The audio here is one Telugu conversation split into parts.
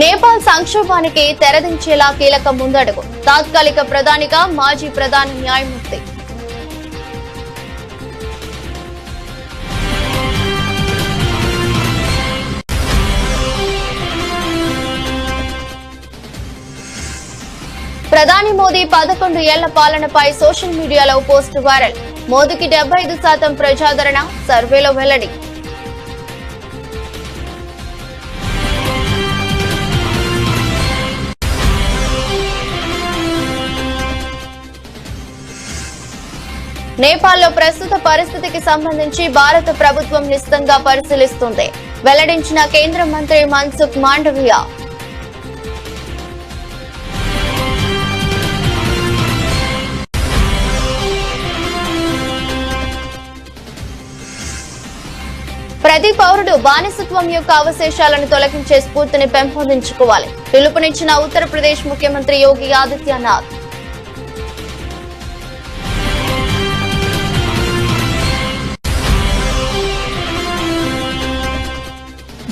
నేపాల్ సంక్షోభానికి తెరదించేలా కీలక ముందడుగు. తాత్కాలిక ప్రధానిగా మాజీ ప్రధాన న్యాయమూర్తి. ప్రధాని మోదీ పదకొండు ఏళ్ళ పాలనపై సోషల్ మీడియాలో పోస్ట్ వైరల్. మోదీకి డెబ్బై ఐదు శాతం ప్రజాదరణ సర్వేలో వెల్లడి. నేపాల్లో ప్రస్తుత పరిస్థితికి సంబంధించి భారత ప్రభుత్వం నిశితంగా పరిశీలిస్తుంది. వెల్లడించిన కేంద్ర మంత్రి మన్సుఖ్ మాండవియా. ప్రతి పౌరుడు బానిసత్వం యొక్క అవశేషాలను తొలగించే స్ఫూర్తిని పెంపొందించుకోవాలి. పిలుపునిచ్చిన ఉత్తరప్రదేశ్ ముఖ్యమంత్రి యోగి ఆదిత్యనాథ్.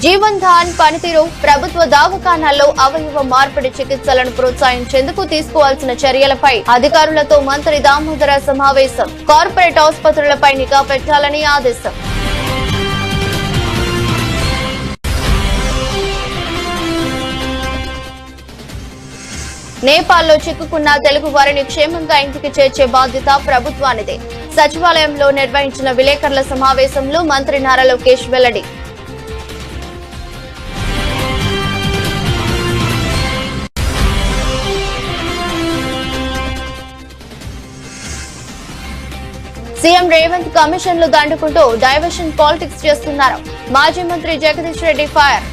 జీవన్ ధాన్ పనితీరు ప్రభుత్వ దవాఖానాల్లో అవయవ మార్పిడి చికిత్సలను ప్రోత్సహించేందుకు తీసుకోవాల్సిన చర్యలపై అధికారులతో మంత్రి దామోదర సమావేశం. కార్పొరేట్ ఆసుపత్రులపై నిఘా పెట్టాలని ఆదేశం. నేపాల్లో చిక్కుకున్న తెలుగు వారిని క్షేమంగా ఇంటికి చేర్చే బాధ్యత ప్రభుత్వానిదే. సచివాలయంలో నిర్వహించిన విలేకరుల సమావేశంలో మంత్రి నారా లోకేష్ వెల్లడి. సీఎం రేవంత్ కమిషన్లు దండుకుంటూ డైవర్షన్ పాలిటిక్స్ చేస్తున్నారు. మాజీ మంత్రి జగదీష్ రెడ్డి ఫైర్.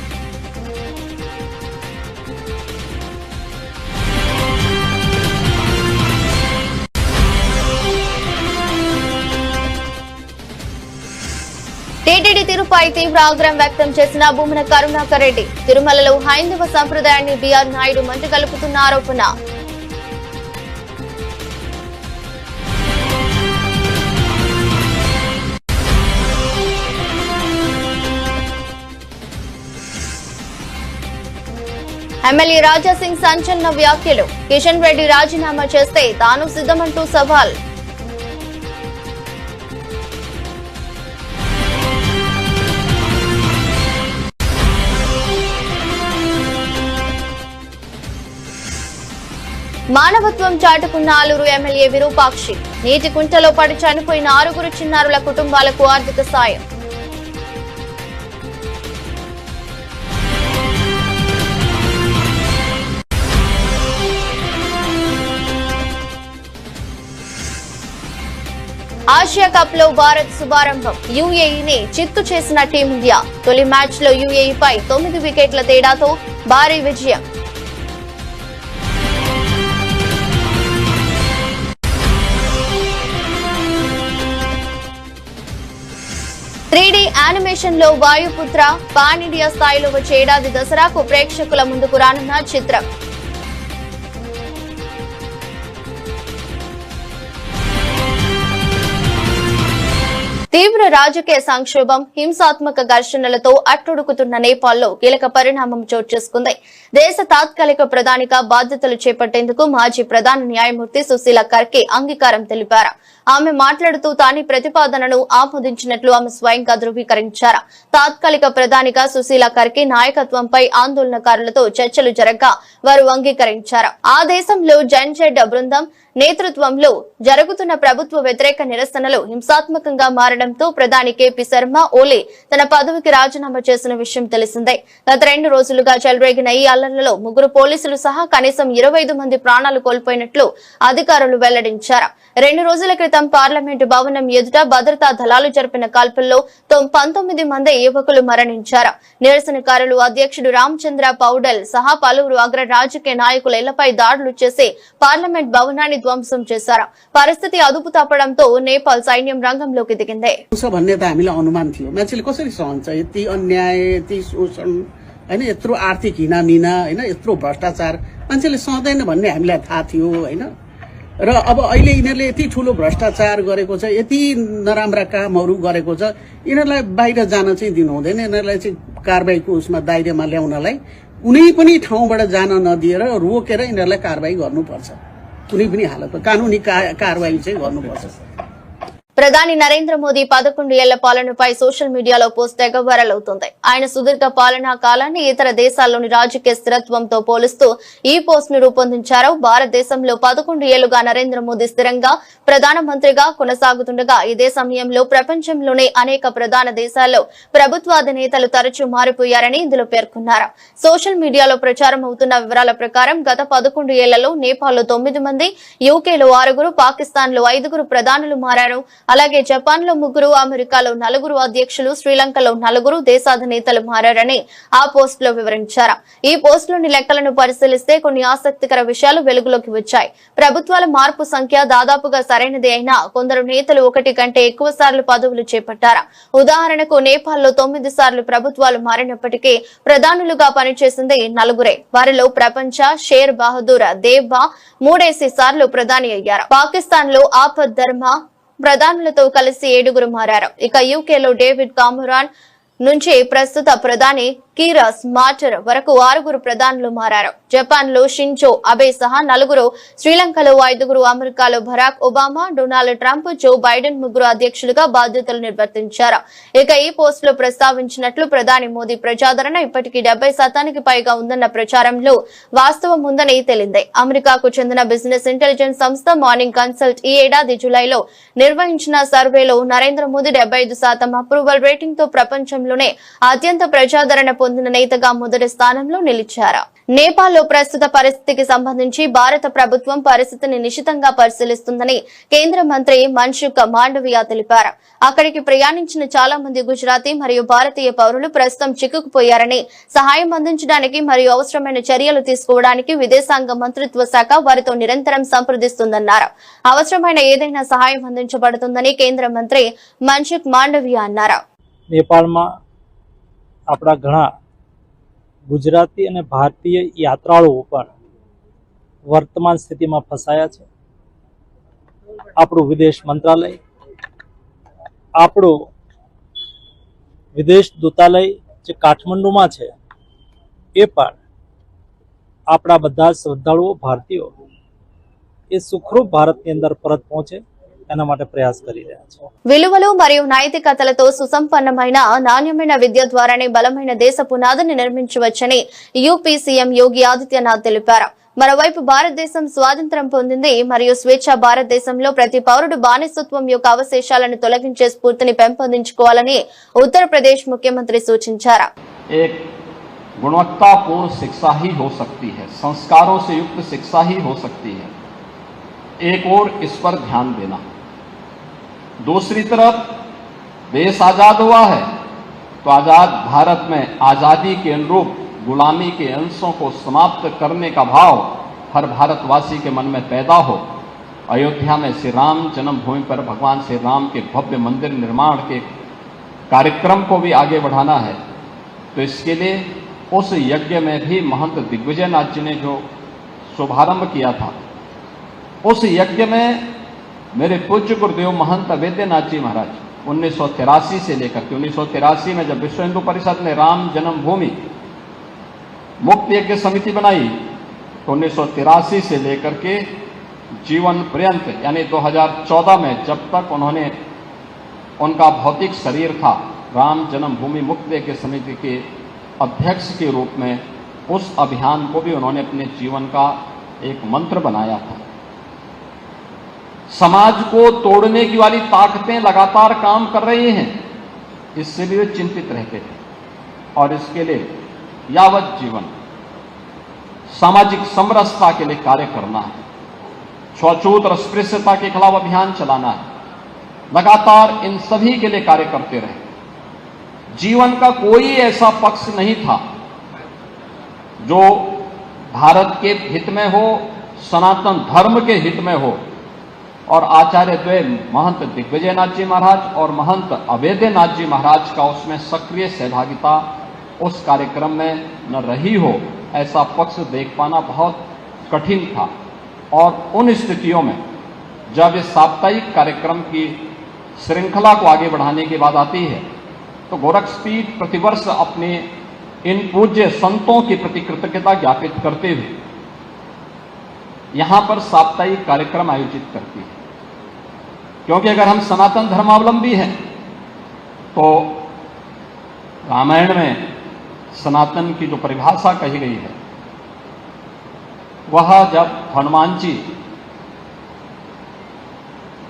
టీటీడీ తీరుపై తీవ్ర ఆగ్రహం వ్యక్తం చేసిన భూమన కరుణాకర్ రెడ్డి. తిరుమలలో హైందవ సంప్రదాయాన్ని బీఆర్ నాయుడు మంట కలుపుతున్న ఆరోపణ. ఎమ్మెల్యే రాజాసింగ్ సంచలన వ్యాఖ్యలు. కిషన్ రెడ్డి రాజీనామా చేస్తే తాను సిద్ధమంటూ సవాల్. మానవత్వం చాటుకున్న ఆలూరు ఎమ్మెల్యే విరూపాక్షి. నీటి కుంటలో పడి చనిపోయిన ఆరుగురు చిన్నారుల కుటుంబాలకు ఆర్థిక సాయం. ఆసియా కప్లో భారత్ శుభారంభం. యుఏఈని చిత్తు చేసిన టీమిండియా తొలి మ్యాచ్లో యుఏఈపై తొమ్మిది వికెట్ల తేడాతో భారీ విజయం. త్రీడీ యానిమేషన్లో వాయుపుత్ర పాన్ ఇండియా స్థాయిలో వచ్చే ఏడాది దసరాకు ప్రేక్షకుల ముందుకు రానున్న చిత్రం. తీవ్ర రాజకీయ సంక్షోభం హింసాత్మక ఘర్షణలతో అట్టుడుకుతున్న నేపాల్లో కీలక పరిణామం చోటు చేసుకుంది. దేశ తాత్కాలిక ప్రధానిగా బాధ్యతలు చేపట్టేందుకు మాజీ ప్రధాన న్యాయమూర్తి సుశీల కర్కే అంగీకారం తెలిపారు. ఆమె మాట్లాడుతూ తాని ప్రతిపాదనను ఆమోదించినట్లు ఆమె స్వయంగా ధృవీకరించారు. తాత్కాలిక ప్రధానిగా సుశీల కర్కే నాయకత్వంపై ఆందోళనకారులతో చర్చలు జరగగా వారు అంగీకరించారు. ఆ దేశంలో జన్జెడ్ బృందం నేతృత్వంలో జరుగుతున్న ప్రభుత్వ వ్యతిరేక నిరసనలు హింసాత్మకంగా మారడంతో ప్రధాని కేపీ శర్మ ఓలే తన పదవికి రాజీనామా చేసిన విషయం తెలిసిందే. గత రెండు రోజులుగా చెలరేగిన ఈ అల్లర్లలో ముగ్గురు పోలీసులు సహా కనీసం ఇరవై మంది ప్రాణాలు కోల్పోయినట్లు అధికారులు వెల్లడించారు. రెండు రోజుల క్రితం పార్లమెంటు భవనం ఎదుట భద్రతా దళాలు జరిపిన కాల్పుల్లో పంతొమ్మిది మంది యువకులు మరణించారు. నిరసనకారులు అధ్యక్షుడు రామచంద్ర పౌడల్ సహా పలువురు అగ్ర రాజకీయ నాయకుల ఇళ్ళపై దాడులు చేసి పార్లమెంట్ భవనాన్ని ధ్వంసం చేశారు పరిస్థితి అదుపు తప్పడంతో నేపాల్ సైన్యం రంగంలోకి దిగింది छ भन्ने त हामीलाई अनुमान थियो मान्छेले कसरी सहन्छ यति अन्याय यति शोषण होइन यत्रो आर्थिक हिनामिना होइन यत्रो भ्रष्टाचार मान्छेले सहँदैन भन्ने हामीलाई थाहा थियो होइन र अब अहिले यिनीहरूले यति ठुलो भ्रष्टाचार गरेको छ यति नराम्रा कामहरू गरेको छ यिनीहरूलाई बाहिर जान चाहिँ दिनु हुँदैन यिनीहरूलाई चाहिँ कारवाहीको उसमा दायरामा ल्याउनलाई कुनै पनि ठाउँबाट जान नदिएर रोकेर यिनीहरूलाई कारवाही गर्नुपर्छ कुनै पनि हालतमा कानुनी का- कारवाही चाहिँ गर्नुपर्छ। ప్రధాని నరేంద్ర మోదీ పదకొండు ఏళ్ళ పాలనపై సోషల్ మీడియాలో పోస్ట్ తెగ వైరల్ అవుతుంది. ఆయన సుదీర్ఘ పాలనా కాలాన్ని ఇతర దేశాల్లోని రాజకీయ స్థిరత్వంతో పోలుస్తూ ఈ పోస్ట్ను రూపొందించారు. భారతదేశంలో పదకొండు ఏళ్ళుగా నరేంద్ర మోదీ స్థిరంగా ప్రధానమంత్రిగా కొనసాగుతుండగా ఇదే సమయంలో ప్రపంచంలోనే అనేక ప్రధాన దేశాల్లో ప్రభుత్వ అధినేతలు తరచూ మారిపోయారని ఇందులో పేర్కొన్నారు. సోషల్ మీడియాలో ప్రచారం అవుతున్న వివరాల ప్రకారం గత పదకొండు ఏళ్ళలో నేపాల్లో తొమ్మిది మంది యూకేలో ఆరుగురు పాకిస్తాన్లో ఐదుగురు ప్రధానులు మారారు. అలాగే జపాన్లో ముగ్గురు అమెరికాలో నలుగురు అధ్యక్షులు శ్రీలంకలో నలుగురు దేశాధినేతలు మారారని ఆ పోస్ట్లో వివరించారు. ఈ పోస్టులోని లెక్కలను పరిశీలిస్తే కొన్ని ఆసక్తికర విషయాలు వెలుగులోకి వచ్చాయి. ప్రభుత్వాల మార్పు సంఖ్య దాదాపుగా సరైనదే అయినా కొందరు నేతలు ఒకటి కంటే ఎక్కువ సార్లు పదవులు చేపట్టారు. ఉదాహరణకు నేపాల్లో తొమ్మిది సార్లు ప్రభుత్వాలు మారినప్పటికీ ప్రధానులుగా పనిచేసింది నలుగురే. వారిలో ప్రపంచ షేర్ బహదూర్ దేబ్బా మూడేసి సార్లు ప్రధాని అయ్యారు. పాకిస్తాన్లో ఆపద్ ధర్మ ప్రధానులతో కలిసి ఏడుగురు మారారు. ఇక యూకేలో డేవిడ్ కామరాన్ నుంచి ప్రస్తుత ప్రధాని కీరాస్ మార్టర్ వరకు ఆరుగురు ప్రధానులు మారారు. జపాన్లో షించో అబే సహా నలుగురు శ్రీలంకలో ఐదుగురు అమెరికాలో Barack Obama Donald Trump Joe Biden ముగ్గురు అధ్యక్షులుగా బాధ్యతలు నిర్వర్తించారు. ఇక ఈ పోస్ట్లో ప్రస్తావించినట్లు ప్రధాని మోదీ ప్రజాదరణ ఇప్పటికీ డెబ్బై శాతానికి పైగా ఉందన్న ప్రచారంలో వాస్తవం ఉందని తేలింది. అమెరికాకు చెందిన బిజినెస్ ఇంటెలిజెన్స్ సంస్థ మార్నింగ్ కన్సల్ట్ ఈ ఏడాది జులైలో నిర్వహించిన సర్వేలో నరేంద్ర మోదీ డెబ్బై ఐదు శాతం అప్రూవల్ రేటింగ్తో ప్రపంచంలోనే అత్యంత ప్రజాదరణ పొందిన నేతగా మొదటి స్థానంలో నిలిచారు. నేపాల్లో ప్రస్తుత పరిస్థితికి సంబంధించి భారత ప్రభుత్వం పరిస్థితిని నిశితంగా పరిశీలిస్తుందని కేంద్ర మంత్రి మన్సుఖ్ మాండవియా తెలిపారు. అక్కడికి ప్రయాణించిన చాలా మంది గుజరాతీ మరియు భారతీయ పౌరులు ప్రస్తుతం చిక్కుకుపోయారని సహాయం అందించడానికి మరియు అవసరమైన చర్యలు తీసుకోవడానికి విదేశాంగ మంత్రిత్వ శాఖ వారితో నిరంతరం సంప్రదిస్తుందన్నారు. అవసరమైన ఏదైనా సహాయం అందించబడుతుందని కేంద్ర మంత్రి మన్సుఖ్ మాండవియా అన్నారు. આપણા ઘણા ગુજરાતી અને ભારતીય યાત્રાળુઓ પણ વર્તમાન સ્થિતિમાં ફસાયા છે. આપણું વિદેશ મંત્રાલય, આપણું વિદેશ દૂતાલય જે કાઠમંડુમાં છે, એ પણ આપણા બધા શ્રદ્ધાળુઓ, ભારતીયો, એ સુખરૂપ ભારતની અંદર પરત પહોંચે. એના માટે પ્રયાસ કરી રહ્યા છે విలువలు మరియు నైతికతలతో సుసంపన్నమైన నాణ్యమైన విద్య ద్వారానే బలమైన దేశ పునాదిని నిర్మించవచ్చని యూపీ సీఎం యోగి ఆదిత్యనాథ్ తెలిపారు మరోవైపు భారతదేశం స్వాతంత్రం పొందింది మరియు స్వేచ్ఛ భారతదేశంలో ప్రతి పౌరుడు బానిసత్వం యొక్క అవశేషాలను తొలగించే స్ఫూర్తిని పెంపొందించుకోవాలని ఉత్తరప్రదేశ్ ముఖ్యమంత్రి సూచించారు एक गुणवत्तापूर्ण शिक्षा ही हो सकती है संस्कारों से युक्त शिक्षा ही हो सकती है एक और इस पर ध्यान देना दूसरी तरफ़ देश आज़ाद हुआ है तो आज़ाद भारत में आज़ादी के अनुरूप गुलामी के अंशों को समाप्त करने का भाव हर भारतवासी के मन में पैदा हो। अयोध्या में श्री राम जन्मभूमि पर भगवान श्री राम के भव्य मंदिर निर्माण के कार्यक्रम को भी आगे बढ़ाना है। तो इसके लिए उस यज्ञ में भी महंत दिग्विजय नाथ जी ने जो शुभारंभ किया था, उस यज्ञ में मेरे पूज्य गुरुदेव महंत अवेद्यनाथ जी महाराज, उन्नीस सौ तिरासी से लेकर के उन्नीस सौ तिरासी में जब विश्व हिंदू परिषद ने राम जन्मभूमि मुक्त यज्ञ समिति बनाई तो उन्नीस सौ तिरासी से लेकर के जीवन पर्यंत, यानी 2014 में जब तक उन्होंने उनका भौतिक शरीर था, राम जन्मभूमि मुक्त यज्ञ समिति के अध्यक्ष के रूप में, उस अभियान को भी उन्होंने अपने जीवन का एक मंत्र बनाया था। समाज को तोड़ने की वाली ताकतें लगातार काम कर रही हैं, इससे भी वे चिंतित रहते थे और इसके लिए यावत जीवन, सामाजिक समरसता के लिए कार्य करना है छुआछूत और स्पृश्यता के खिलाफ अभियान चलाना है, लगातार इन सभी के लिए कार्य करते रहे। जीवन का कोई ऐसा पक्ष नहीं था जो भारत के हित में हो, सनातन धर्म के हित में हो और आचार्य द्वय महंत दिग्विजयनाथ जी महाराज और महंत अवेद्यनाथ जी महाराज का उसमें सक्रिय सहभागिता उस कार्यक्रम में न रही हो, ऐसा पक्ष देख पाना बहुत कठिन था। और उन स्थितियों में, जब इस साप्ताहिक कार्यक्रम की श्रृंखला को आगे बढ़ाने की बात आती है तो गोरक्षपीठ प्रतिवर्ष अपने इन पूज्य संतों की प्रति कृतज्ञता ज्ञापित करते हुए, यहाँ पर साप्ताहिक कार्यक्रम आयोजित करती है। क्योंकि अगर हम सनातन धर्मावलंबी हैं तो रामायण में सनातन की जो परिभाषा कही गई है, वह जब हनुमान जी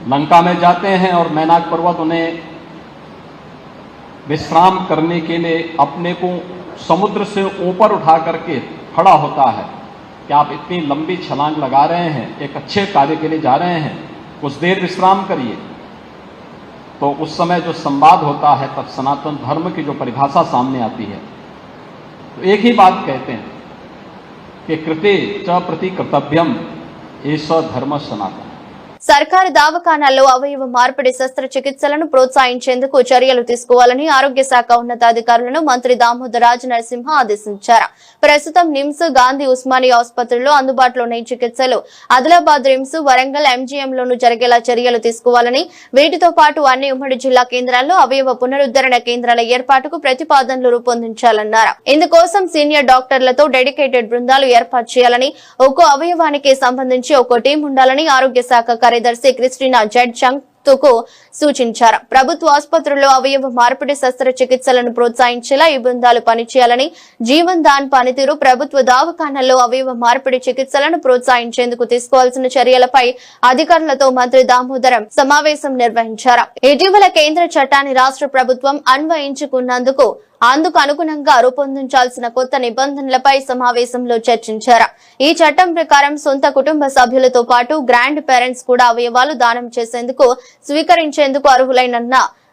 लंका में जाते हैं और मैनाक पर्वत उन्हें विश्राम करने के लिए अपने को समुद्र से ऊपर उठा करके खड़ा होता है, कि आप इतनी लंबी छलांग लगा रहे हैं, एक अच्छे कार्य के लिए जा रहे हैं कुछ देर विश्राम करिए। तो उस समय जो संवाद होता है, तब सनातन धर्म की जो परिभाषा सामने आती है। तो एक ही बात कहते हैं कि कृते च प्रति कर्तव्यम ऐसा धर्म सनातन। సర్కారు దవాఖానాల్లో అవయవ మార్పిడి శస్త్రచికిత్సలను ప్రోత్సహించేందుకు చర్యలు తీసుకోవాలని ఆరోగ్య శాఖ ఉన్నతాధికారులను మంత్రి దామోదర్ రాజ్ నరసింహ ఆదేశించారు. ప్రస్తుతం నిమ్స్ గాంధీ ఉస్మానియా ఆసుపత్రిలో అందుబాటులో ఉన్న చికిత్సలు. ఆదిలాబాద్ రిమ్స్ వరంగల్ ఎంజీఎం లోను జరిగేలా చర్యలు తీసుకోవాలని వీటితో పాటు అన్ని ఉమ్మడి జిల్లా కేంద్రాల్లో అవయవ పునరుద్ధరణ కేంద్రాల ఏర్పాటుకు ప్రతిపాదనలు రూపొందించాలన్నారు. ఇందుకోసం సీనియర్ డాక్టర్లతో డెడికేటెడ్ బృందాలు ఏర్పాటు చేయాలని ఒక్కో అవయవానికి సంబంధించి ఒక్కో టీం ఉండాలని ఆరోగ్య శాఖ కార్యదర్శి క్రిస్టినా జడ్ చంగ్ తుకు సూచించారు. ప్రభుత్వ ఆసుపత్రుల్లో అవయవ మార్పిడి శస్త్రచికిత్సలను ప్రోత్సహించేలా ఈ బృందాలు పనిచేయాలని జీవన్ దాన్ పనితీరు ప్రభుత్వ దవాఖానాల్లో అవయవ మార్పిడి చికిత్సలను ప్రోత్సహించేందుకు తీసుకోవాల్సిన చర్యలపై అధికారులతో మంత్రి దామోదరం సమావేశం నిర్వహించారు. ఇటీవల కేంద్ర చట్టాన్ని రాష్ట్ర ప్రభుత్వం అన్వయించుకున్నందుకు అందుకు అనుగుణంగా రూపొందించాల్సిన కొత్త నిబంధనలపై సమావేశంలో చర్చించారు. ఈ చట్టం ప్రకారం సొంత కుటుంబ సభ్యులతో పాటు గ్రాండ్ పేరెంట్స్ కూడా అవయవాలు దానం చేసేందుకు స్వీకరించేందుకు అర్హులైన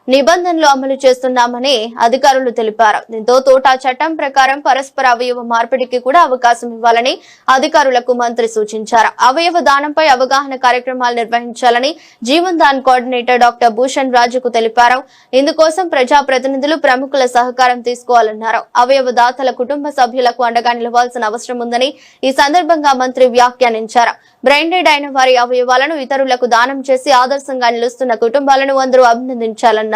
నిబంధనలు అమలు చేస్తున్నామని అధికారులు తెలిపారు. దీంతో తోటా చట్టం ప్రకారం పరస్పర అవయవ మార్పిడికి కూడా అవకాశం ఇవ్వాలని అధికారులకు మంత్రి సూచించారు. అవయవ దానంపై అవగాహన కార్యక్రమాలు నిర్వహించాలని జీవన్ దాన్ కోఆర్డినేటర్ డాక్టర్ భూషణ్ రాజుకు తెలిపారు. ఇందుకోసం ప్రజాప్రతినిధులు ప్రముఖుల సహకారం తీసుకోవాలన్నారు. అవయవ దాతల కుటుంబ సభ్యులకు అండగా నిలవాల్సిన అవసరం ఉందని ఈ సందర్భంగా మంత్రి వ్యాఖ్యానించారు. బ్రెయిన్ డెడ్ అయిన వారి అవయవాలను ఇతరులకు దానం చేసి ఆదర్శంగా నిలుస్తున్న కుటుంబాలను అందరూ అభినందించాలన్నారు.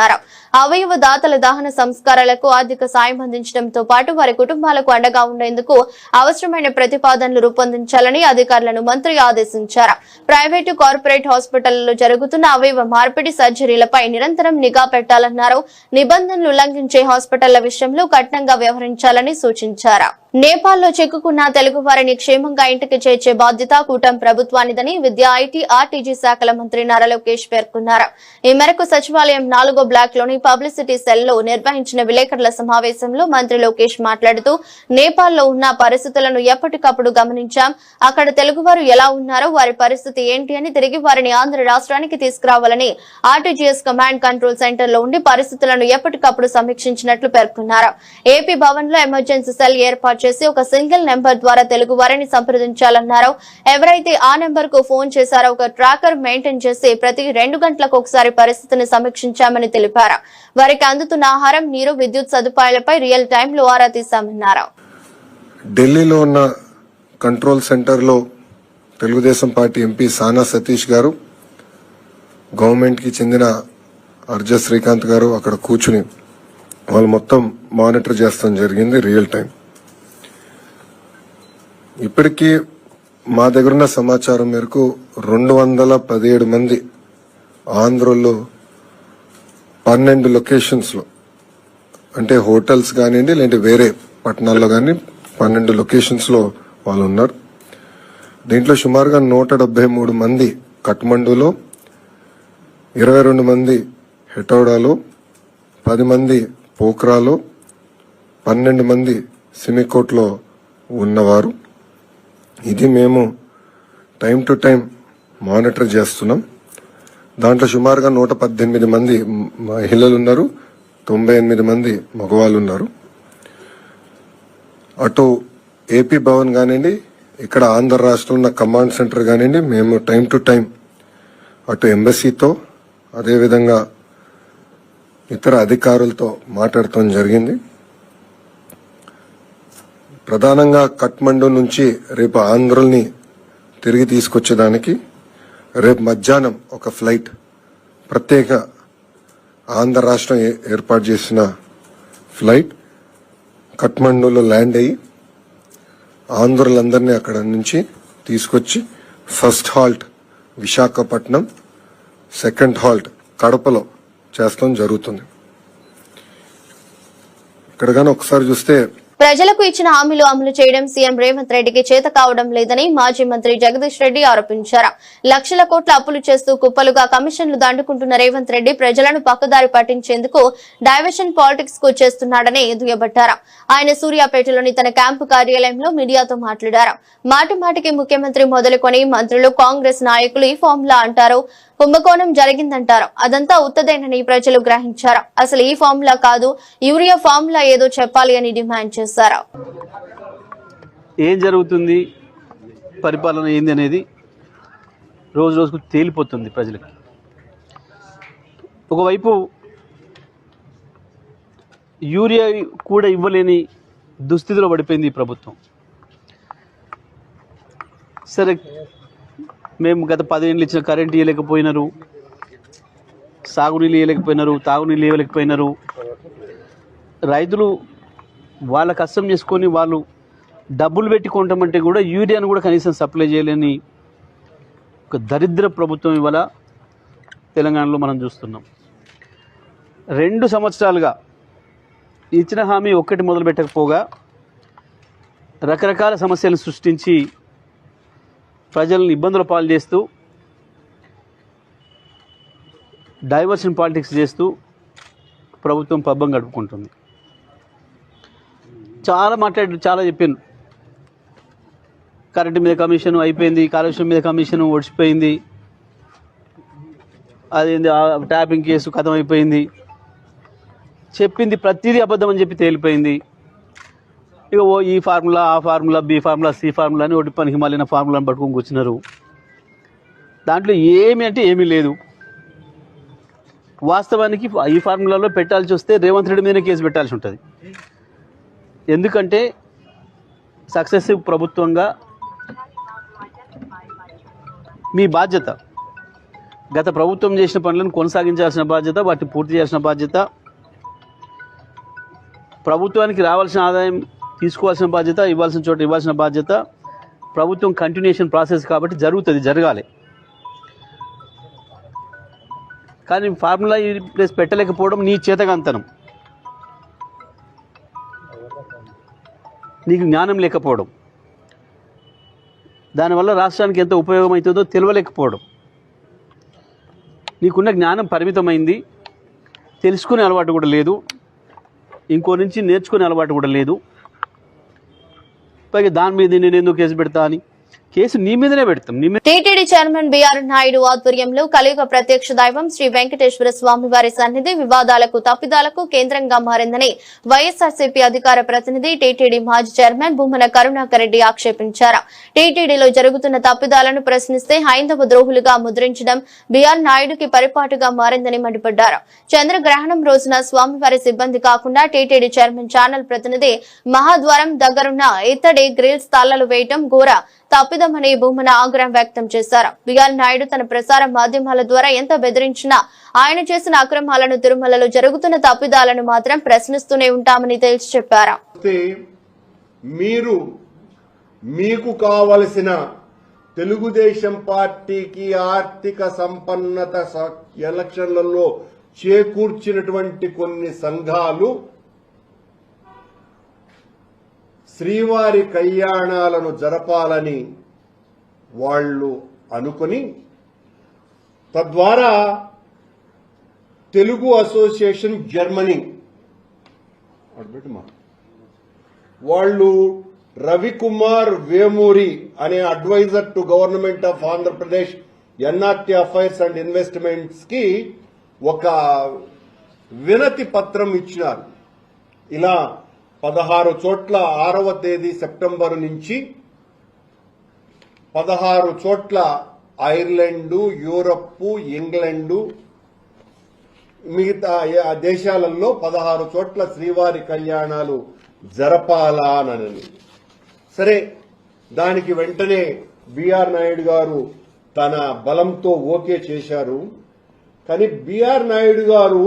అవయవ దాతల దహన సంస్కారాలకు ఆర్థిక సాయం అందించడంతో పాటు వారి కుటుంబాలకు అండగా ఉండేందుకు అవసరమైన ప్రతిపాదనలు రూపొందించాలని అధికారులను మంత్రి ఆదేశించారు. ప్రైవేటు కార్పొరేట్ హాస్పిటళ్ళలో జరుగుతున్న అవయవ మార్పిడి సర్జరీలపై నిరంతరం నిఘా పెట్టాలన్నారు. నిబంధనలు ఉల్లంఘించే హాస్పిటళ్ళ విషయంలో కఠినంగా వ్యవహరించాలని సూచించారు. నేపాల్లో చిక్కుకున్న తెలుగు వారిని క్షేమంగా ఇంటికి చేర్చే బాధ్యత కూటం ప్రభుత్వానిదని విద్యా ఐటీ ఆర్టీజీ శాఖల మంత్రి నారా లోకేష్ పేర్కొన్నారు. ఈ మేరకు సచివాలయం నాలుగో బ్లాక్లోని పబ్లిసిటీ సెల్లో నిర్వహించిన విలేకరుల సమావేశంలో మంత్రి లోకేష్ మాట్లాడుతూ నేపాల్లో ఉన్న పరిస్థితులను ఎప్పటికప్పుడు గమనించాం. అక్కడ తెలుగువారు ఎలా ఉన్నారో వారి పరిస్థితి ఏంటి అని తిరిగి వారిని ఆంధ్ర రాష్ట్రానికి తీసుకురావాలని ఆర్టీజీఎస్ కమాండ్ కంట్రోల్ సెంటర్లో ఉండి పరిస్థితులను ఎప్పటికప్పుడు సమీక్షించినట్లు పేర్కొన్నారు. ఏపీ భవన్లో ఎమర్జెన్సీ సెల్ ఏర్పాటు చేసి ఒక సింగిల్ నెంబర్ ద్వారా తెలుగు వారిని సంప్రదించాలన్నారు. ఎవరైతే ఆ నెంబర్కు ఫోన్ చేశారో ఒక ట్రాకర్ మెయింటైన్ చేసి ప్రతి రెండు గంటలకు ఒకసారి పరిస్థితిని సమీక్షించామని తెలిపారు. వారికి అందుతున్న ఆహారం నీరు విద్యుత్ సదుపాయాలపై రియల్ టైంలో ఆరా తీశామన్నారు. ఢిల్లీలో ఉన్న కంట్రోల్ సెంటర్లో తెలుగుదేశం పార్టీ ఎంపీ సానా సతీష్ గారు గవర్నమెంట్కి చెందిన అర్జ శ్రీకాంత్ గారు అక్కడ కూర్చుని వాళ్ళు మొత్తం మానిటర్ చేస్తాం జరిగింది రియల్ టైం ఇప్పటికీ మా దగ్గరున్న సమాచారం మేరకు రెండు వందల పదిహేడు మంది ఆంధ్రలో పన్నెండు లొకేషన్స్లో అంటే హోటల్స్ కానివ్వండి లేదంటే వేరే పట్టణాల్లో కానీ పన్నెండు లొకేషన్స్లో వాళ్ళు ఉన్నారు. దీంట్లో సుమారుగా నూట డెబ్బై మూడు మంది కఠ్మండులో ఇరవై రెండు మంది హెటౌడాలో పది మంది పోక్రాలో పన్నెండు మంది సిమికోట్లో ఉన్నవారు. ఇది మేము టైం టు టైం మానిటర్ చేస్తున్నాం. దాంట్లో సుమారుగా నూట పద్దెనిమిది మంది మహిళలు ఉన్నారు తొంభై ఎనిమిది మంది మగవాళ్ళు ఉన్నారు అటు ఏపీ భవన్ కానివ్వండి ఇక్కడ ఆంధ్ర రాష్ట్రంలో ఉన్న కమాండ్ సెంటర్ కానివ్వండి మేము టైం టు టైం అటు ఎంబసీతో అదేవిధంగా ఇతర అధికారులతో మాట్లాడటం జరిగింది. ప్రధానంగా కట్మండు నుంచి రేపు ఆంధ్రుల్ని తిరిగి తీసుకొచ్చేదానికి రేపు మధ్యాహ్నం ఒక ఫ్లైట్ ప్రత్యేక ఆంధ్ర రాష్ట్రం ఏ- ఏర్పాటు చేసిన ఫ్లైట్ కఠ్మండూలో ల్యాండ్ అయ్యి ఆంధ్రులందరినీ అక్కడ నుంచి తీసుకొచ్చి first halt Visakhapatnam second halt కడపలో చేస్తాం జరుగుతుంది. ఇక్కడ కానీ ఒకసారి చూస్తే ప్రజలకు ఇచ్చిన హామీలు అమలు చేయడం సీఎం రేవంత్ రెడ్డికి చేత కావడం లేదని మాజీ మంత్రి జగదీష్ రెడ్డి ఆరోపించారు. లక్షల కోట్ల అప్పులు చేస్తూ కుప్పలుగా కమిషన్లు దండుకుంటున్న రేవంత్ రెడ్డి ప్రజలను పక్కదారి పట్టించేందుకు డైవర్షన్ పాలిటిక్స్కు చేస్తున్నాడని దుయ్యబట్టారు. ఆయన సూర్యాపేటలోని తన క్యాంపు కార్యాలయంలో మీడియాతో మాట్లాడారు. మాటి మాటికి ముఖ్యమంత్రి మొదలుకొని మంత్రులు కాంగ్రెస్ నాయకులు ఈ ఫార్ములా అంటారు కుంభకోణం జరిగిందంటారు. అదంతా ఉత్తదేనని ప్రజలు గ్రహించారు. అసలు ఈ ఫార్ములా కాదు యూరియా ఫార్ములా ఏదో చెప్పాలి అని డిమాండ్ చేశారు ఏం జరుగుతుంది? పరిపాలన ఏంది అనేది రోజు రోజుకు తేలిపోతుంది ప్రజలకి. ఒకవైపు యూరియా కూడా ఇవ్వలేని దుస్థితిలో పడిపోయింది ఈ ప్రభుత్వం. సరే మేము గత పదిహేనులు ఇచ్చిన కరెంట్ ఇవ్వలేకపోయినారు సాగునీళ్ళు ఇవ్వలేకపోయినారు తాగునీళ్ళు ఇవ్వలేకపోయినారు రైతులు వాళ్ళ కష్టం చేసుకొని వాళ్ళు డబ్బులు పెట్టి కొంటామంటే కూడా యూరియాను కూడా కనీసం సప్లై చేయలేని ఒక దరిద్ర ప్రభుత్వం ఇవాళ తెలంగాణలో మనం చూస్తున్నాం. రెండు సంవత్సరాలుగా ఇచ్చిన హామీ ఒక్కటి మొదలు పెట్టకపోగా రకరకాల సమస్యలను సృష్టించి ప్రజలను ఇబ్బందుల పాలు చేస్తూ డైవర్షన్ పాలిటిక్స్ చేస్తూ ప్రభుత్వం పబ్బం గడుపుకుంటుంది. చాలా మాట్లాడి చాలా చెప్పాను కరెంటు మీద కమిషన్ అయిపోయింది కాలుష్యం మీద కమిషన్ ఓడిచిపోయింది. అదేంది ట్యాపింగ్ కేసు కథం అయిపోయింది చెప్పింది ప్రతిదీ అబద్ధం అని చెప్పి తేలిపోయింది. ఇక ఓ ఈ ఫార్ములా ఆ formula B formula C formula అని ఒకటి పనికి మాలిన ఫార్ములాని పట్టుకొని కూర్చున్నారు. దాంట్లో ఏమి అంటే ఏమీ లేదు. వాస్తవానికి ఈ ఫార్ములాలో పెట్టాల్సి వస్తే రేవంత్ రెడ్డి మీదనే కేసు పెట్టాల్సి ఉంటుంది. ఎందుకంటే సక్సెసివ్ ప్రభుత్వంగా మీ బాధ్యత. గత ప్రభుత్వం చేసిన పనులను కొనసాగించాల్సిన బాధ్యత వాటిని పూర్తి చేయాల్సిన బాధ్యత ప్రభుత్వానికి రావాల్సిన ఆదాయం తీసుకోవాల్సిన బాధ్యత ఇవ్వాల్సిన చోట ఇవ్వాల్సిన బాధ్యత ప్రభుత్వం కంటిన్యూషన్ ప్రాసెస్ కాబట్టి జరుగుతుంది జరగాలి. కానీ ఫార్ములా ఈ ప్లేస్ పెట్టలేకపోవడం నీ చేతగంతనం నీకు జ్ఞానం లేకపోవడం. దానివల్ల రాష్ట్రానికి ఎంత ఉపయోగం అవుతుందో తెలియలేకపోవడం నీకున్న జ్ఞానం పరిమితమైంది. తెలుసుకునే అలవాటు కూడా లేదు. ఇంకో నుంచి నేర్చుకునే అలవాటు కూడా లేదు. పైగా దాని మీద నేను ఎందుకు కేసు పెడతా అని కేసు నీ మీదనే పెడతాం టీటీడీ చైర్మన్ బిఆర్ నాయుడు ఆధ్వర్యంలో కలియుగ ప్రత్యక్ష దైవం శ్రీ వెంకటేశ్వర స్వామి వారి సన్నిధి వివాదాలకు తప్పిదాలకు కేంద్రంగా మారిందని వైఎస్ఆర్సీపీ అధికార ప్రతినిధి టీటీడీ మాజీ చైర్మన్ భూమన కరుణాకర్ రెడ్డి ఆక్షేపించారు. టీటీడీలో జరుగుతున్న తప్పిదాలను ప్రశ్నిస్తే హైందవ ద్రోహులుగా ముద్రించడం బిఆర్ నాయుడుకి పరిపాటుగా మారిందని మండిపడ్డారు. చంద్రగ్రహణం రోజున స్వామివారి సిబ్బంది కాకుండా టీటీడీ చైర్మన్ ఛానల్ ప్రతినిధి మహాద్వారం దగ్గరున్న ఇత్తడి గ్రిల్స్ తాళ్ళలు వేయటం ఘోర తప్పిదమని భూమన ఆగ్రహం వ్యక్తం చేశారు. బిఆర్ నాయుడు తన ప్రసార మాధ్యమాల ద్వారా ఎంత బెదిరించినా ఆయన చేసిన అక్రమాలను తిరుమలలో జరుగుతున్న తప్పిదాలను మాత్రం ప్రశ్నిస్తూనే ఉంటామని తేల్చి చెప్పారు. మీరు మీకు కావలసిన తెలుగుదేశం పార్టీకి ఆర్థిక సంపన్నత ఎలక్షన్లలో చేకూర్చినటువంటి కొన్ని సంఘాలు శ్రీవారి కళ్యాణాలను జరపాలని వాళ్ళు అనుకుని తద్వారా తెలుగు అసోసియేషన్ జర్మనీ వాళ్ళు రవికుమార్ వేమూరి అనే advisor to government of Andhra Pradesh NRT affairs and ఇన్వెస్ట్మెంట్స్కి ఒక వినతి పత్రం ఇచ్చినారు. ఇలా పదహారు చోట్ల ఆరవ తేదీ సెప్టెంబర్ నుంచి పదహారు చోట్ల ఐర్లాండు యూరప్ ఇంగ్లాండు మిగతా దేశాలలో పదహారు చోట్ల శ్రీవారి కళ్యాణాలు జరపాలానని సరే దానికి వెంటనే బిఆర్ నాయుడు గారు తన బలంతో ఓకే చేశారు. కానీ బిఆర్ నాయుడు గారు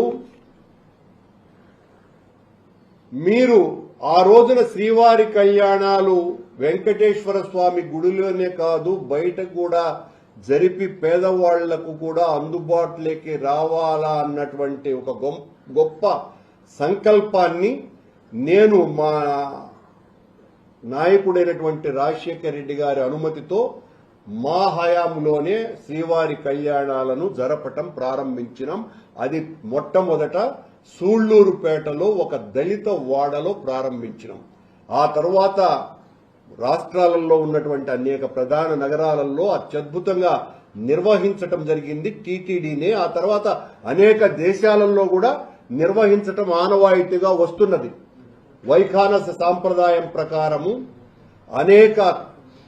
మీరు ఆ రోజున శ్రీవారి కళ్యాణాలు వెంకటేశ్వర స్వామి గుడిలోనే కాదు బయట కూడా జరిపి పేదవాళ్ళకు కూడా అందుబాటులోకి రావాలా అన్నటువంటి ఒక గొం- గొప్ప సంకల్పాన్ని నేను మా నాయకుడైనటువంటి రాజశేఖర రెడ్డి గారి అనుమతితో మా హయాంలోనే శ్రీవారి కళ్యాణాలను జరపటం ప్రారంభించినాం. అది మొట్టమొదట సూళ్ళూరుపేటలో ఒక దళిత వాడలో ప్రారంభించినాం. ఆ తర్వాత రాష్ట్రాలలో ఉన్నటువంటి అనేక ప్రధాన నగరాలలో అత్యద్భుతంగా నిర్వహించటం జరిగింది టీటీడీనే. ఆ తర్వాత అనేక దేశాలలో కూడా నిర్వహించటం ఆనవాయితీగా వస్తున్నది. వైఖానస సాంప్రదాయం ప్రకారము అనేక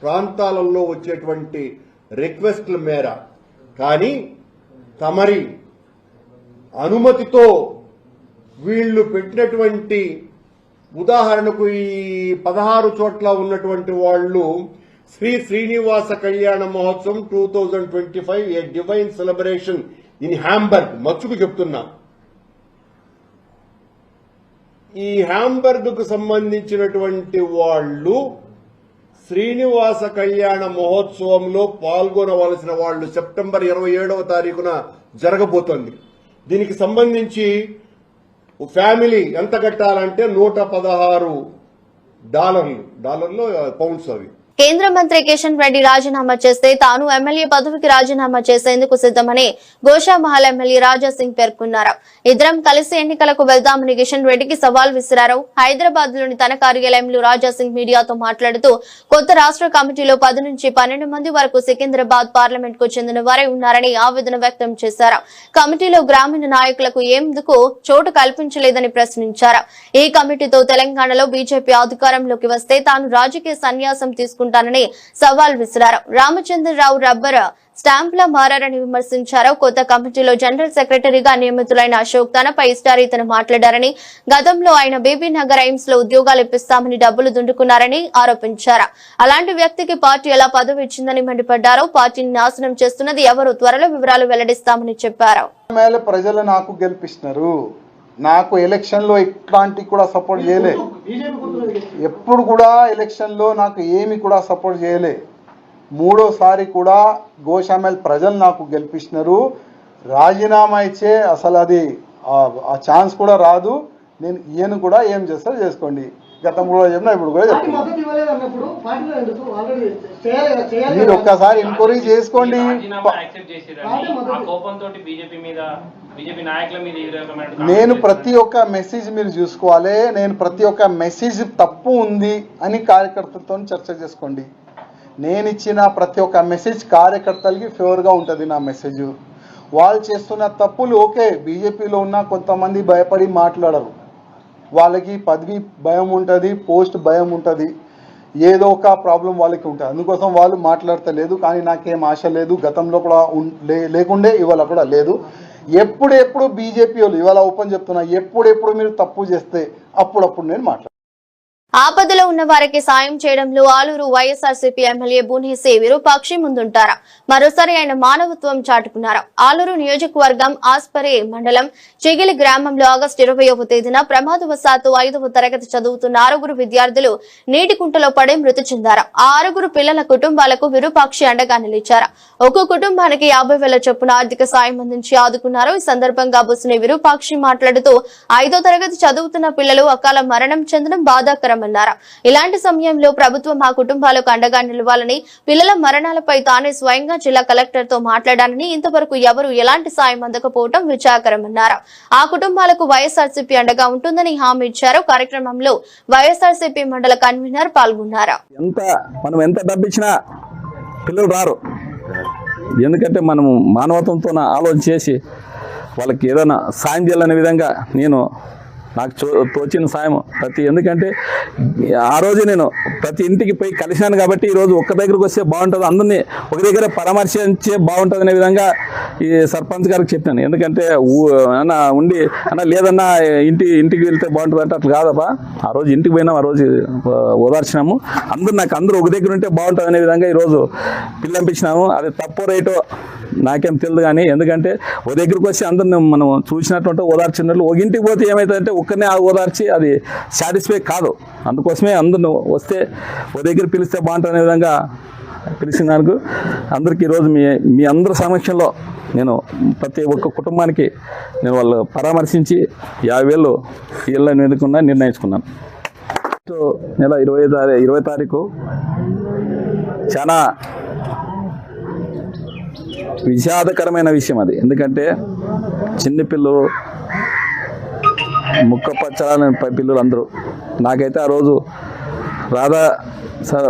ప్రాంతాలలో వచ్చేటువంటి రిక్వెస్ట్ల మేర కానీ తమరి అనుమతితో వీళ్ళు పెట్టినటువంటి ఉదాహరణకు ఈ పదహారు చోట్ల ఉన్నటువంటి వాళ్ళు Shri Srinivasa Kalyana Mahotsavam two thousand twenty five a divine celebration in Hamburg. మచ్చుకు చెప్తున్నా. ఈ హ్యాంబర్గ్కు సంబంధించినటువంటి వాళ్ళు శ్రీనివాస కళ్యాణ మహోత్సవంలో పాల్గొనవలసిన వాళ్ళు సెప్టెంబర్ ఇరవై ఏడవ తారీఖున జరగబోతోంది. దీనికి సంబంధించి ఫ్యామిలీ ఎంత కట్టాలంటే నూట పదహారు డాలర్లు. డాలర్లు పౌండ్స్ అవి. కేంద్ర మంత్రి కిషన్ రెడ్డి రాజీనామా చేస్తే తాను ఎమ్మెల్యే పదవికి రాజీనామా చేసేందుకు సిద్దమని గోషామహల్ ఎమ్మెల్యే రాజాసింగ్ పేర్కొన్నారు. ఇద్దరం కలిసి ఎన్నికలకు వెళ్దామని కిషన్ రెడ్డికి సవాల్ విసిరారు. హైదరాబాద్లోని తన కార్యాలయంలో రాజా సింగ్ మీడియాతో మాట్లాడుతూ కొత్త రాష్ట్ర కమిటీలో పది నుంచి పన్నెండు మంది వరకు సికింద్రాబాద్ పార్లమెంట్కు చెందిన వారే ఉన్నారని ఆవేదన వ్యక్తం చేశారు. కమిటీలో గ్రామీణ నాయకులకు ఎందుకు చోటు కల్పించలేదని ప్రశ్నించారు. ఈ కమిటీతో తెలంగాణలో బీజేపీ అధికారంలోకి వస్తే తాను రాజకీయ సన్యాసం తీసుకుంటానని సవాల్ విసిరారు. రామచంద్రరావు రబ్బర్ స్టాంపుల మారని విమర్శించారు. కొత్త కమిటీలో జనరల్ సెక్రటరీగా నియమితులైన అశోక్ తనపై ఇష్టారీతను మాట్లాడారని గతంలో ఆయన బీబీ నగర్ ఎయిమ్స్లో ఉద్యోగాలు ఇప్పిస్తామని డబ్బులు దుండుకున్నారని ఆరోపించారు. అలాంటి వ్యక్తికి పార్టీ ఎలా పదవి ఇచ్చిందని మండిపడ్డారు పార్టీని నాశనం చేస్తున్నది ఎవరు త్వరలో వివరాలు వెల్లడిస్తామని చెప్పారు. ప్రజలు నాకు గెలిపిస్తున్నారు. నాకు ఎలక్షన్లో ఇట్లాంటి కూడా సపోర్ట్ చేయలే. ఎప్పుడు కూడా ఎలక్షన్లో నాకు ఏమి కూడా సపోర్ట్ చేయలే. మూడోసారి కూడా గోషామెల్ ప్రజలు నాకు గెలిపించినారు. రాజీనామా ఇచ్చే అసలు అది ఆ- ఆ ఛాన్స్ కూడా రాదు. నేను ఈయన కూడా ఏం చేస్తారో చేసుకోండి. గతం కూడా చెప్పినా ఇప్పుడు కూడా చెప్తున్నా. మీరు. ఒక్కసారి ఎంక్వైరీ చేసుకోండి. రాజీనామా యాక్సెప్ట్ చేసిరని పార్టీ ఆ మద్దతు- కోపంతో బీజేపీ మీద బీజేపీ నాయకుల మీద ఈ రకమైన నేను ప్రతి ఒక్క మెసేజ్ మీరు చూసుకోవాలి. నేను ప్రతి ఒక్క మెసేజ్ తప్పు ఉంది అని కార్యకర్తలతో చర్చ చేసుకోండి. నేను ఇచ్చిన ప్రతి ఒక్క మెసేజ్ కార్యకర్తలకి ఫేవర్గా ఉంటుంది నా మెసేజ్ వాళ్ళు చేస్తున్న తప్పులు ఓకే బీజేపీలో ఉన్న కొంతమంది భయపడి మాట్లాడరు. వాళ్ళకి పదవి భయం ఉంటుంది పోస్ట్ భయం ఉంటుంది. ఏదో ఒక ప్రాబ్లం వాళ్ళకి ఉంటుంది. అందుకోసం వాళ్ళు మాట్లాడతలేదు కానీ నాకేం ఆశ లేదు. గతంలో కూడా లేకుండే ఇవాళ కూడా లేదు. ఎప్పుడెప్పుడు బీజేపీ వాళ్ళు ఇవాళ ఓపెన్ చెప్తున్నా ఎప్పుడెప్పుడు మీరు తప్పు చేస్తే అప్పుడప్పుడు నేను మాట్లాడు ఆపదలో ఉన్న వారికి సాయం చేయడంలో ఆలూరు వైఎస్ఆర్సీపీ ఎమ్మెల్యే బునేసి విరూపాక్షి ముందుంటారా. మరోసారి ఆయన మానవత్వం చాటుకున్నారు. ఆలూరు నియోజకవర్గం ఆస్పరే మండలం చిగిలి గ్రామంలో ఆగస్టు ఇరవయవ తేదీన ప్రమాదవశాత్తు ఐదవ తరగతి చదువుతున్న ఆరుగురు విద్యార్థులు నీటి కుంటలో పడి మృతి చెందారు. ఆ ఆరుగురు పిల్లల కుటుంబాలకు విరూపాక్షి అండగా నిలిచారు. ఒక్కో కుటుంబానికి యాభై వేల చొప్పున ఆర్థిక సాయం అందించి ఆదుకున్నారు. ఈ సందర్భంగా బుసిని విరూపాక్షి మాట్లాడుతూ ఐదో తరగతి చదువుతున్న పిల్లలు అకాల మరణం చెందడం బాధాకరం బాధాకరమన్నారు ఇలాంటి సమయంలో ప్రభుత్వం ఆ కుటుంబాలకు అండగా నిలవాలని పిల్లల మరణాలపై తానే స్వయంగా జిల్లా కలెక్టర్తో మాట్లాడానని ఇంతవరకు ఎవరు ఎలాంటి సాయం అందకపోవడం విచారకరమన్నారు? ఆ కుటుంబాలకు వైఎస్ఆర్సీపీ అండగా ఉంటుందని హామీ ఇచ్చారు. కార్యక్రమంలో వైఎస్ఆర్సీపీ మండల కన్వీనర్ పాల్గొన్నారు? ఎంత మనం ఎంత డబ్బు పిల్లలు రారు. ఎందుకంటే మనము మానవత్వంతో ఆలోచన చేసి వాళ్ళకి ఏదైనా సాయం చేయాలనే విధంగా నేను నాకు తోచిన సాయం ప్రతి ఎందుకంటే ఆ రోజు నేను ప్రతి ఇంటికి పోయి కలిశాను కాబట్టి ఈరోజు ఒక్క దగ్గరకు వస్తే బాగుంటుంది. అందరినీ ఒక దగ్గర పరామర్శించే బాగుంటుంది అనే విధంగా ఈ సర్పంచ్ గారికి చెప్పాను ఎందుకంటే ఊ- అన్న ఉండి అన్న లేదన్నా ఇంటి ఇంటికి వెళ్తే బాగుంటుంది అంటే అట్లా కాదబ్బా. ఆ రోజు ఇంటికి పోయినాం ఆ రోజు ఓదార్చినాము. అందరూ నాకు అందరూ ఒక దగ్గర ఉంటే బాగుంటుంది అనే విధంగా ఈరోజు పిల్లంపించినాము. అది తప్పు రేటో నాకేం తెలియదు కానీ ఎందుకంటే ఒక దగ్గరికి వచ్చి అందరిని మనం చూసినట్టు ఓదార్చినట్లు ఒక ఇంటికి పోతే ఏమవుతుందంటే ఒక్కరినే ఓదార్చి అది సాటిస్ఫై కాదు. అందుకోసమే అందరూ వస్తే ఓ దగ్గర పిలిస్తే బాగుంటుంది అనే విధంగా దానికి అందరికీ ఈరోజు మీ మీ అందరి సమక్షంలో నేను ప్రతి ఒక్క కుటుంబానికి నేను వాళ్ళు పరామర్శించి యాభై వేలు ఇళ్ళని ఎదుర్కొన్నా నిర్ణయించుకున్నాను. నెల ఇరవై తారీ ఇరవై తారీఖు చాలా విషాదకరమైన విషయం అది. ఎందుకంటే చిన్నపిల్లలు ముక్క పచ్చాలని పిల్లలు అందరూ. నాకైతే ఆ రోజు రాధా సార్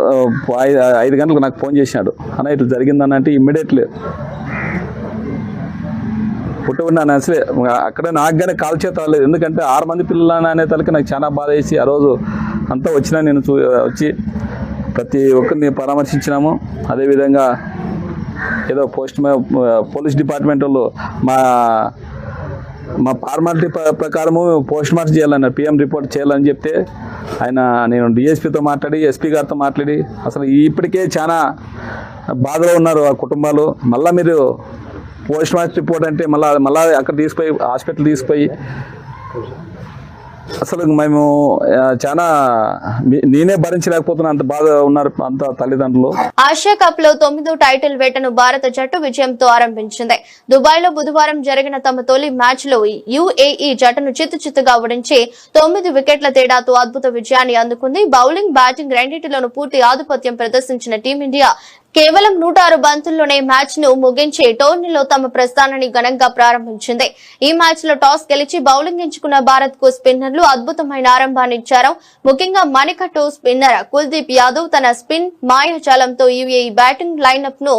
ఐదు ఐదు గంటలకు నాకు ఫోన్ చేసినాడు. అన్న ఇట్లా జరిగిందని అంటే ఇమ్మీడియట్లీ. పుట్టుకున్నాను అసలే అక్కడే నాకు కానీ కాల్ చేత రాలేదు. ఎందుకంటే ఆరు మంది పిల్లలు అనే తలకి నాకు చాలా బాధ వేసి ఆ రోజు అంతా వచ్చినా నేను చూ వచ్చి ప్రతి ఒక్కరిని పరామర్శించినాము. అదేవిధంగా ఏదో పోస్ట్ పోలీస్ డిపార్ట్మెంట్ వాళ్ళు మా మా ఫార్మాలిటీ ప్రకారము పోస్ట్ మార్టం చేయాలన్నారు. పిఎం రిపోర్ట్ చేయాలని చెప్తే ఆయన నేను డిఎస్పీతో మాట్లాడి ఎస్పీ గారితో మాట్లాడి అసలు ఇప్పటికే చాలా బాధలో ఉన్నారు ఆ కుటుంబాలు. మళ్ళీ మీరు పోస్ట్ మార్టం రిపోర్ట్ అంటే మళ్ళీ మళ్ళీ అక్కడ తీసుకుపోయి హాస్పిటల్ తీసుకుపోయి అసలు మేము చాలా నేనే భరించలేకపోతున్నా అంత బాధ ఉన్నారు అంత తల్లిదండ్రులు. ఆసియా కప్లో తొమ్మిదో టైటిల్ వేటను భారత జట్టు విజయంతో ఆరంభించింది. దుబాయ్లో బుధవారం జరిగిన తమ తొలి మ్యాచ్లో యుఏఈ జట్టును చిత్తు చిత్తుగా ఓడించి తొమ్మిది వికెట్ల తేడాతో అద్భుత విజయాన్ని అందుకుంది. బౌలింగ్ బ్యాటింగ్ రెండింటిలోనూ పూర్తి ఆధిపత్యం ప్రదర్శించిన టీమిండియా కేవలం నూట ఆరు బంతుల్లోనే మ్యాచ్ను ముగించి టోర్నీలో తమ ప్రస్థానాన్ని ఘనంగా ప్రారంభించింది. ఈ మ్యాచ్లో టాస్ గెలిచి బౌలింగ్ ఎంచుకున్న భారత్కు స్పిన్నర్లు అద్భుతమైన ఆరంభాన్ని ఇచ్చారు ముఖ్యంగా మణికట్టు స్పిన్నర్ కుల్దీప్ యాదవ్ తన స్పిన్ మాయాజాలంతో యుఏఈ బ్యాటింగ్ లైనప్ను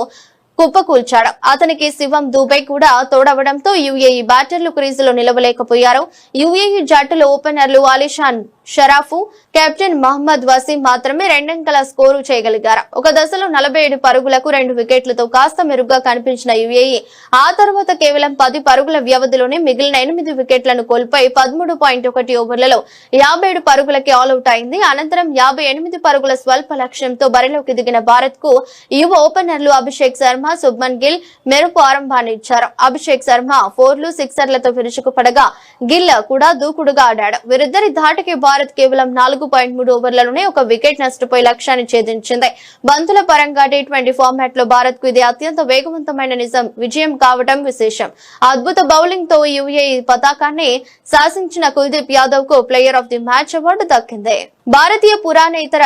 కుప్పకూల్చాడు. అతనికి శివం దూబే కూడా తోడవడంతో యుఏఈ బ్యాటర్లు క్రీజులో నిలవలేకపోయారు. యుఏఈ జట్టులో ఓపెనర్లు అలీషాన్ షరాఫు కెప్టెన్ మహమ్మద్ వసీం మాత్రమే రెండంకల స్కోరు చేయగలిగారు. ఒక దశలో నలభై ఏడు పరుగులకు రెండు వికెట్లతో కాస్త మెరుగ్గా కనిపించిన యుఏఈ ఆ తర్వాత కేవలం పది పరుగుల వ్యవధిలోనే మిగిలిన ఎనిమిది వికెట్లను కోల్పోయి పదమూడు పాయింట్ ఒకటి ఓవర్లలో యాభై ఏడు పరుగులకి ఆల్అౌట్ అయింది. అనంతరం యాభై ఎనిమిది పరుగుల స్వల్ప లక్ష్యంతో బరిలోకి దిగిన భారత్కు యువ ఓపెనర్లు అభిషేక్ శర్మ శుభ్మన్ గిల్ మెరుపు ఆరంభాన్ని ఇచ్చారు. అభిషేక్ శర్మ ఫోర్లు సిక్సర్లతో విరుచుకుపడగా గిల్ కూడా దూకుడుగా ఆడాడు. వీరిద్దరి ధాటికి భారత్ కేవలం నాలుగు పాయింట్ మూడు ఓవర్లలోనే ఒక వికెట్ నష్టపోయి లక్ష్యాన్ని ఛేదించింది. బంతుల పరంగా టీ ట్వంటీ ఫార్మాట్లో భారత్కు ఇది అత్యంత వేగవంతమైన నిజం విజయం కావడం విశేషం. అద్భుత బౌలింగ్తో యుఏ పతాకాన్ని శాసించిన Kuldeep యాదవ్కు player of the match award దక్కింది. భారతీయ పురాణేతర